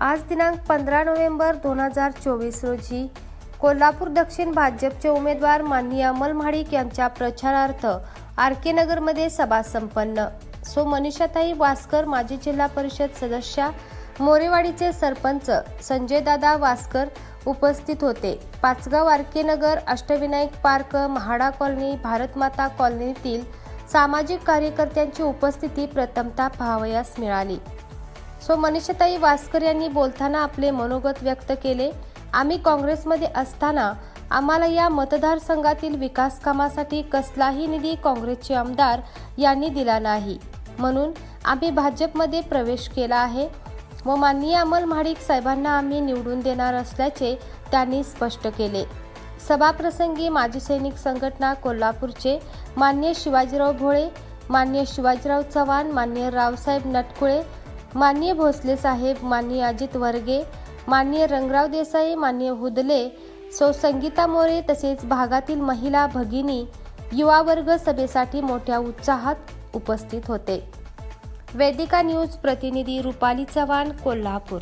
आज दिनांक पंधरा नोव्हेंबर दोन हजार चोवीस रोजी कोल्हापूर दक्षिण भाजपचे उमेदवार माननीय अमल महाडिक यांच्या प्रचारार्थ आर के नगरमध्ये सभा संपन्न. सो मनीषाताई वासकर माजी जिल्हा परिषद सदस्या मोरेवाडीचे सरपंच संजयदादा वासकर उपस्थित होते. Pachgaon R K Nagar Ashtavinayak park MHADA colony Bharatmata कॉलनीतील सामाजिक कार्यकर्त्यांची उपस्थिती प्रथमतः पाहावयास मिळाली. सो मनीषाताई वासकर यांनी बोलताना आपले मनोगत व्यक्त केले. आम्ही काँग्रेसमध्ये असताना आम्हाला या मतदारसंघातील विकास कामासाठी कसलाही निधी काँग्रेसचे आमदार यांनी दिला नाही. म्हणून आम्ही भाजपमध्ये प्रवेश केला आहे. व माननीय अमल महाडिक साहेबांना आम्ही निवडून देणार असल्याचे त्यांनी स्पष्ट केले. सभाप्रसंगी माजी सैनिक संघटना कोल्हापूरचे मान्य शिवाजीराव भोळे मान्य शिवाजीराव चव्हाण मान्य रावसाहेब नटकुळे माननीय भोसले साहेब माननीय अजित वर्गे माननीय रंगराव देसाई माननीय हुदले सौ संगीता मोरे तसेच भागातील महिला भगिनी युवा वर्ग सभेसाठी मोठ्या उत्साहात उपस्थित होते. वेदिका न्यूज प्रतिनिधी रुपाली चव्हाण कोल्हापूर.